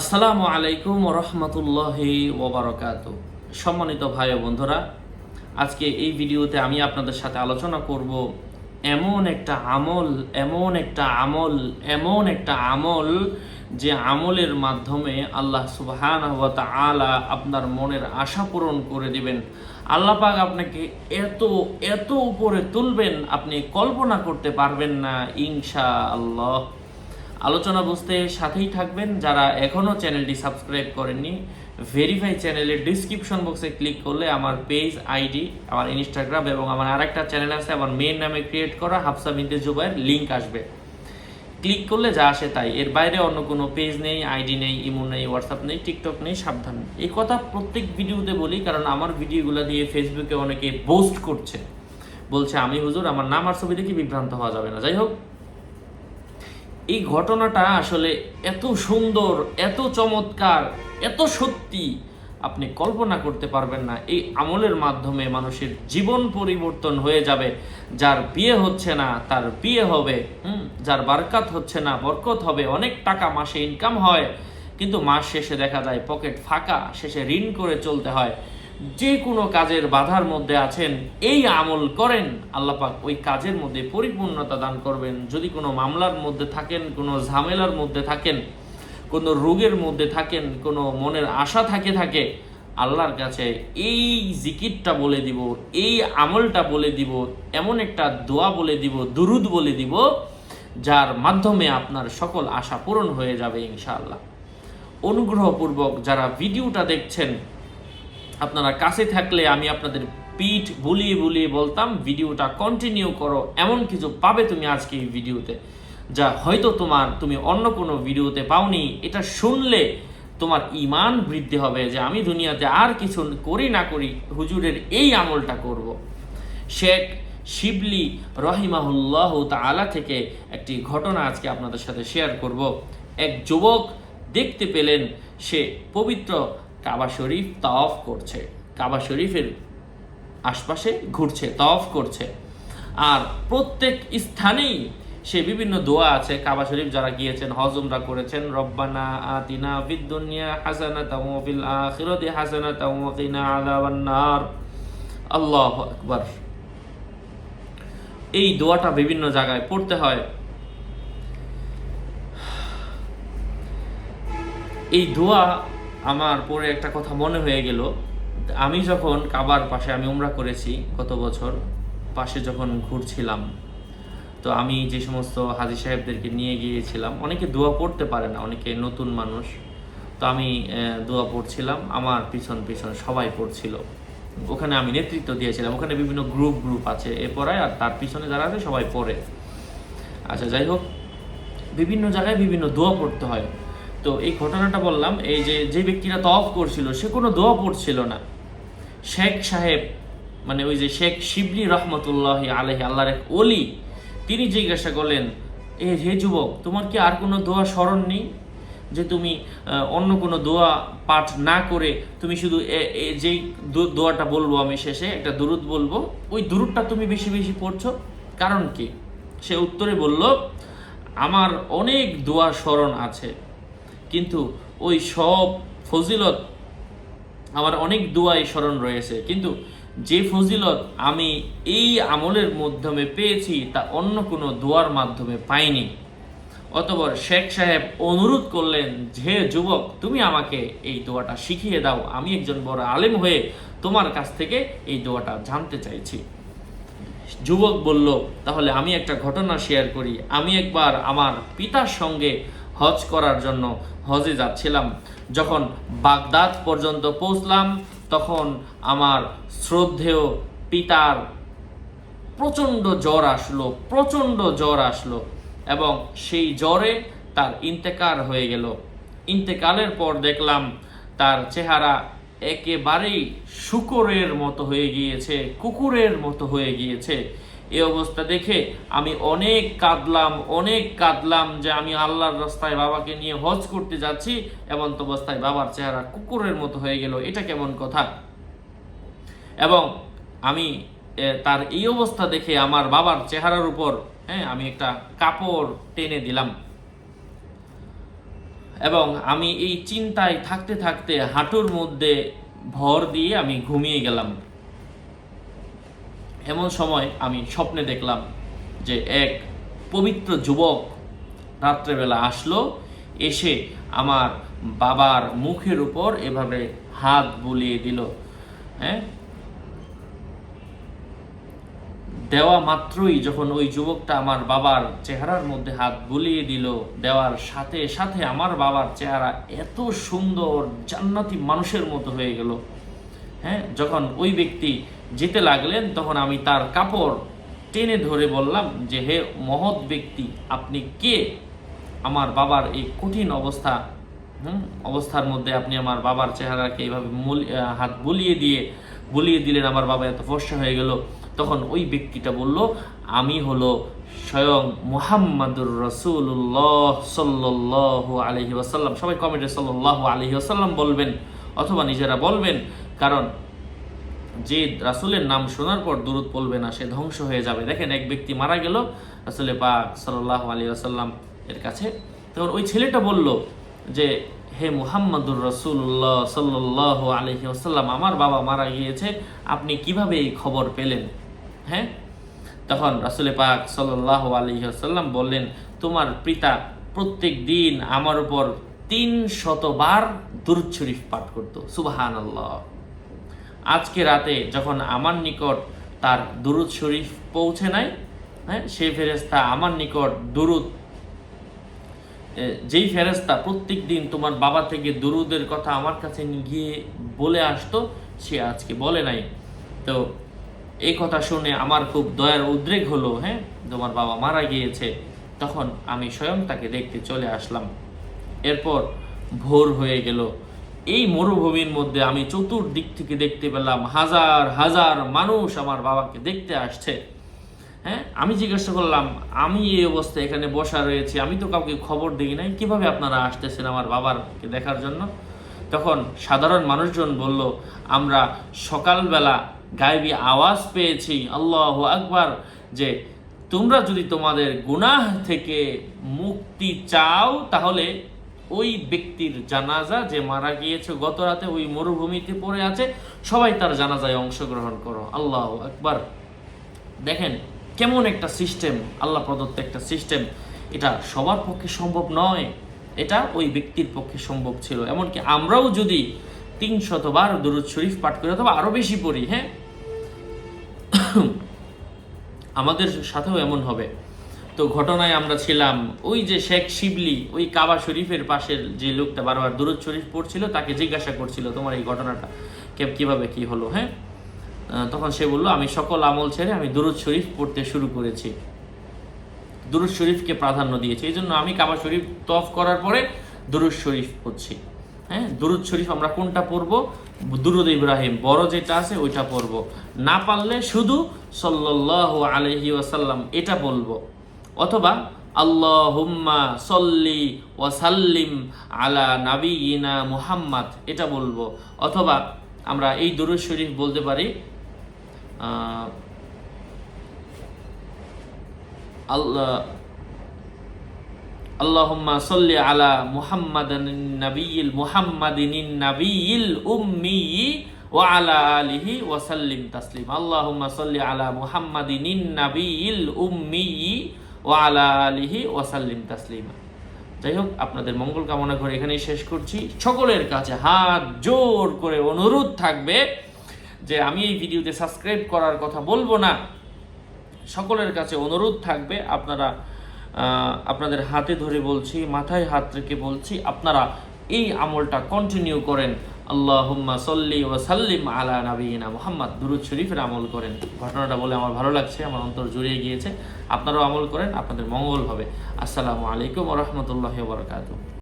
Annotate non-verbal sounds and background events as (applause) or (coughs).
আসসালামু আলাইকুম রহমতুল্লাহি ওবরকাত সম্মানিত ভাই বন্ধুরা, আজকে এই ভিডিওতে আমি আপনাদের সাথে আলোচনা করব এমন একটা আমল, এমন একটা আমল, এমন একটা আমল যে আমলের মাধ্যমে আল্লাহ সুবহান আলা আপনার মনের আশা পূরণ করে দিবেন। আল্লাহ পাক আপনাকে এত এত উপরে তুলবেন, আপনি কল্পনা করতে পারবেন না ইনশা আল্লাহ আলোচনা বুঝতে সাথেই থাকবেন। যারা এখনও চ্যানেলটি সাবস্ক্রাইব করেননি ভেরিফাই চ্যানেলের ডিসক্রিপশন বক্সে ক্লিক করলে আমার পেজ আইডি আমার ইনস্টাগ্রাম এবং আমার আরেকটা চ্যানেল আছে, আমার মেন নামে ক্রিয়েট করা হাফসা বিনতে জুবাইয়ের লিঙ্ক আসবে। ক্লিক করলে যা আসে তাই। এর বাইরে অন্য কোনো পেজ নেই আইডি নেই ইমো নেই হোয়াটসঅ্যাপ নেই টিকটক নেই, সাবধান। এই কথা প্রত্যেক ভিডিওতে বলি, কারণ আমার ভিডিওগুলো দিয়ে ফেসবুকে অনেকে পোস্ট করছে। বলছে, আমি হুজুর, আমার নাম আর ছবি দেখে বিভ্রান্ত হওয়া যাবে না। যাই হোক এই ঘটনাটা আসলে এত সুন্দর, এত চমৎকার, এত সত্যি, আপনি কল্পনা করতে পারবেন না। এই আমলের মাধ্যমে মানুষের জীবন পরিবর্তন হয়ে যাবে। যার বিয়ে হচ্ছে না, তার বিয়ে হবে। হুম? যার বারকাত হচ্ছে না, বরকত হবে। অনেক টাকা মাসে ইনকাম হয়। কিন্তু মাস শেষে দেখা যায় পকেট ফাঁকা, শেষে ঋণ করে চলতে হয়। যে কোনো কাজের বাধার মধ্যে আছেন, এই আমল করেন। আল্লাপাক ওই কাজের মধ্যে পরিপূর্ণতা দান করবেন। যদি কোনো মামলার মধ্যে থাকেন, কোনো ঝামেলার মধ্যে থাকেন, কোনো রোগের মধ্যে থাকেন, কোনো মনের আশা থাকে থাকে, আল্লাহর কাছে এই জিকিরটা বলে দিব, এই আমলটা বলে দিব, এমন একটা দোয়া বলে দিব, দুরুদ বলে দিব, যার মাধ্যমে আপনার সকল আশা পূরণ হয়ে যাবে ইনশাআল্লাহ। অনুগ্রহপূর্বক যারা ভিডিওটা দেখছেন আপনারা কাছে থাকলে আমি আপনাদের পিঠ বুলিয়ে বুলিয়ে বলতাম, ভিডিওটা কন্টিনিউ করো। এমন কিছু পাবে তুমি আজকে এই ভিডিওতে, যা হয়তো তোমার তুমি অন্য কোনো ভিডিওতে পাওনি। এটা শুনলে তোমার ইমান বৃদ্ধি হবে যে আমি দুনিয়াতে আর কিছু করি না করি, হুজুরের এই আমলটা করব। শেখ শিবলি রহিমাহুল্লাহ তালা থেকে একটি ঘটনা আজকে আপনাদের সাথে শেয়ার করব। এক যুবক দেখতে পেলেন, সে পবিত্র কাবা শরীফ তাওয়াফ করছে। কাবা শরীফের আশপাশে ঘুরছে, তাওয়াফ করছে। আর প্রত্যেক স্থানেই সে বিভিন্ন দোয়া আছে। কাবা শরীফ যারা গিয়েছেন, হজ, উমরা করেছেন, রব্বানা আতিনা ফিদ দুনিয়া হাসানাতাও ওয়া ফিল আখিরাতি হাসানাতাও ওয়া কিনা আযাবান নার। আল্লাহু আকবার। এই দোয়াটা বিভিন্ন জায়গায় পড়তে হয়। এই দোয়া আমার পরে একটা কথা মনে হয়ে গেল। আমি যখন কাবার পাশে আমি উমরা করেছি গত বছর, পাশে যখন ঘুরছিলাম, তো আমি যে সমস্ত হাজি সাহেবদেরকে নিয়ে গিয়েছিলাম, অনেকে দোয়া পড়তে পারে না, অনেকে নতুন মানুষ। তো আমি দোয়া পড়ছিলাম, আমার পিছন পিছন সবাই পড়ছিল। ওখানে আমি নেতৃত্ব দিয়েছিলাম, ওখানে বিভিন্ন গ্রুপ গ্রুপ আছে, এ পড়ায় আর তার পিছনে যারা আছে সবাই পড়ে। আচ্ছা যাই হোক, বিভিন্ন জায়গায় বিভিন্ন দোয়া পড়তে হয়। তো এই ঘটনাটা বললাম, এই যে যে ব্যক্তিরা তফ করছিল, সে কোনো দোয়া পড়ছিল না। শেখ সাহেব মানে ওই যে শেখ শিবলি রহমতুল্লাহ আলহি আল্লাহর এক অলি তিনি জিজ্ঞাসা করলেন, এ হে যুবক, তোমার কি আর কোনো দোয়া স্মরণ নেই? যে তুমি অন্য কোনো দোয়া পাঠ না করে তুমি শুধু যেই দোয়াটা বলব আমি শেষে, একটা দুরুদ বলব, ওই দুরুদটা তুমি বেশি বেশি পড়ছো? কারণ কি? সে উত্তরে বলল, আমার অনেক দোয়া স্মরণ আছে। কিন্তু ওই সব ফজিলত, আমার অনেক দোয়াই স্মরণ রয়েছে। কিন্তু যে ফজিলত আমি এই আমলের মাধ্যমে পেয়েছি, তা অন্য কোনো দোয়ার মাধ্যমে পাইনি। অতপর শেখ সাহেব অনুরোধ করলেন যে যুবক, তুমি আমাকে এই দোয়াটা শিখিয়ে দাও। আমি একজন বড় আলেম হয়ে তোমার কাছ থেকে এই দোয়াটা জানতে চাইছি। যুবক বলল, তাহলে আমি একটা ঘটনা শেয়ার করি। আমি একবার আমার পিতার সঙ্গে হজ করার জন্য হজে যাচ্ছিলাম। যখন বাগদাদ পর্যন্ত পৌঁছলাম, তখন আমার শ্রদ্ধেয় পিতার প্রচণ্ড জ্বর আসলো, প্রচণ্ড জ্বর আসলো এবং সেই জ্বরে তার ইন্তেকার হয়ে গেল। ইন্তেকালের পর দেখলাম তার চেহারা একেবারেই শুকরের মতো হয়ে গিয়েছে, কুকুরের মতো হয়ে গিয়েছে। এই অবস্থা দেখে আমি অনেক কাঁদলাম অনেক কাঁদলাম যে আমি আল্লাহর রাস্তায় বাবাকে নিয়ে হজ করতে যাচ্ছি এমন তো অবস্থায় বাবার চেহারা কুকুরের মতো হয়ে গেল। এটা কেমন কথা? এবং আমি তার এই অবস্থা দেখে আমার বাবার চেহারার উপর হ্যাঁ আমি একটা কাপড় টেনে দিলাম। এবং আমি এই চিন্তায় থাকতে থাকতে হাঁটুর মধ্যে ভর দিয়ে আমি ঘুমিয়ে গেলাম। এমন সময় আমি স্বপ্নে দেখলাম যে এক পবিত্র যুবক রাত্রেবেলা আসলো, এসে আমার বাবার মুখের উপর এভাবে হাত বুলিয়ে দিল। হ্যাঁ? দেওয়া মাত্রই যখন ওই যুবকটা আমার বাবার চেহারার মধ্যে হাত বুলিয়ে দিল, দেওয়ার সাথে সাথে আমার বাবার চেহারা এত সুন্দর, জান্নাতি মানুষের মতো হয়ে গেল। হ্যাঁ? যখন ওই ব্যক্তি যেতে লাগলেন, তখন আমি তার কাপড় টেনে ধরে বললাম যে, হে মহৎ ব্যক্তি, আপনি কে? আমার বাবার এই কঠিন অবস্থা, হুম, অবস্থার মধ্যে আপনি আমার বাবার চেহারাকে এইভাবে হাত বুলিয়ে দিয়ে, বুলিয়ে দিলেন, আমার বাবা এত ফর্সা হয়ে গেল। তখন ওই ব্যক্তিটা বলল, আমি হলো স্বয়ং মুহাম্মাদুর রসুল্লাহ সাল্লাহ আলহি ওয়াসাল্লাম। সবাই কমেন্টে সাল্লাহ আলহি ওয়াসাল্লাম বলবেন, অথবা নিজেরা বলবেন, কারণ যে রাসুলের নাম শোনার পর দূরত পড়বে না, সে ধ্বংস হয়ে যাবে। দেখেন এক ব্যক্তি মারা গেল, রাসুলের পাক সাল্লাহ আলী আসাল্লাম এর কাছে। তখন ওই ছেলেটা বলল যে, হে মুহাম্মাদুর রসুল্লাহ সাল্লাহ আলহি আসাল্লাম আমার বাবা মারা গিয়েছে, আপনি কীভাবে এই খবর পেলেন? হ্যাঁ? তখন রাসুলে পাক সাল্লাহ আলী আসাল্লাম বললেন, তোমার পিতা প্রত্যেক দিন আমার উপর তিন শতবার দুরুদ শরীফ পাঠ করতো। সুবাহান আল্লাহ আজকে রাতে যখন আমার নিকট তার দুরুদ শরীফ পৌঁছে নাই হ্যাঁ সেই ফেরেস্তা আমার নিকট দুরুদ যেই ফেরেস্তা প্রত্যেক দিন তোমার বাবা থেকে দুরুদের কথা আমার কাছে গিয়ে বলে আসতো, সে আজকে বলে নাই। তো এই কথা শুনে আমার খুব দয়ার উদ্রেক হলো হ্যাঁ তোমার বাবা মারা গিয়েছে, তখন আমি স্বয়ং তাকে দেখতে চলে আসলাম। এরপর ভোর হয়ে গেল। এই মরুভূমির মধ্যে আমি চতুর্দিক থেকে দেখতে পেলাম হাজার হাজার মানুষ আমার বাবাকে দেখতে আসছে। হ্যাঁ আমি জিজ্ঞাসা করলাম, আমি এই অবস্থায় এখানে বসা রয়েছি, আমি তো কাউকে খবর দিই নাই, কীভাবে আপনারা আসতেছেন আমার বাবারকে দেখার জন্য? তখন সাধারণ মানুষজন বলল, আমরা সকালবেলা গায়েবী আওয়াজ পেয়েছি, আল্লাহ আকবার, যে তোমরা যদি তোমাদের গুনাহ থেকে মুক্তি চাও, তাহলে ওই ব্যক্তির জানাজা যে মারা গিয়েছে গত রাতে ওই মরুভূমিতে পড়ে আছে, সবাই তার জানাজায় অংশগ্রহণ করো। আল্লাহ একবার দেখেন কেমন একটা সিস্টেম আল্লাহ প্রদত্ত একটা সিস্টেম এটা সবার পক্ষে সম্ভব নয়, এটা ওই ব্যক্তির পক্ষে সম্ভব ছিল। এমনকি আমরাও যদি তিন শতবার দরুদ শরীফ পাঠ করি অথবা আরও বেশি পড়ি হ্যাঁ? (coughs) আমাদের সাথেও এমন হবে। তো ঘটনায় আমরা ছিলাম ওই যে শেখ শিবলি, ওই কাবা শরীফের পাশের যে লোকটা বারবার দুরুদ শরীফ পড়ছিল, তাকে জিজ্ঞাসা করছিল, তোমার এই ঘটনাটা কে কীভাবে কি হলো? হ্যাঁ? তখন সে বলল, আমি সকল আমল ছেড়ে আমি দুরুদ শরীফ পড়তে শুরু করেছি। দুরুদ শরীফকে প্রাধান্য দিয়েছি। এই জন্য আমি কাবা শরীফ তফ করার পরে দুরুদ শরীফ পড়ছি। হ্যাঁ দুরুদ শরীফ আমরা কোনটা পড়ব? দুরুদ ইব্রাহিম, বড় যেটা আছে ওইটা পড়ব। না পারলে শুধু সাল্লাল্লাহু আলাইহি ওয়াসাল্লাম এটা বলব। অথবা আল্লাহুম্মা সল্লি ওয়াসাল্লিম আলা নাবিয়িনা মুহাম্মদ, এটা বলব। অথবা আমরা এই দুরুদ শরীফ বলতে পারি আল্লাহ আল্লাহুম্মা সল্লি আলা মুহাম্মাদিন নাবিয়িল মুহাম্মাদিন নাবিয়িল উম্মি ওয়া আলা আলিহি ওয়া সাল্লিম তাসলিম। আল্লাহুম্মা সল্লি আলা মুহাম্মাদিন নাবিয়িল উম্মি ওয়া আলা আলিহি ওয়াসাল্লিম তাসলিমা। যাই হোক আপনাদের মঙ্গল কামনা করে এখানেই শেষ করছি। সকলের কাছে হাত জোর করে অনুরোধ থাকবে যে আমি এই ভিডিওতে সাবস্ক্রাইব করার কথা বলব না। সকলের কাছে অনুরোধ থাকবে, আপনারা আপনাদের হাতে ধরে বলছি, মাথায় হাত রেখে বলছি, আপনারা এই আমলটা কন্টিনিউ করেন। আল্লাহুম্মা সল্লি সাল্লিম আলা নাবিনা মোহাম্মদ। দুরুদ শরীফের আমল করেন। ঘটনাটা বলে আমার ভালো লাগছে, আমার অন্তর জুড়িয়ে গিয়েছে। আপনারাও আমল করেন, আপনাদের মঙ্গল হবে। আসসালামু আলাইকুম রহমতুল্লাহ বরকাত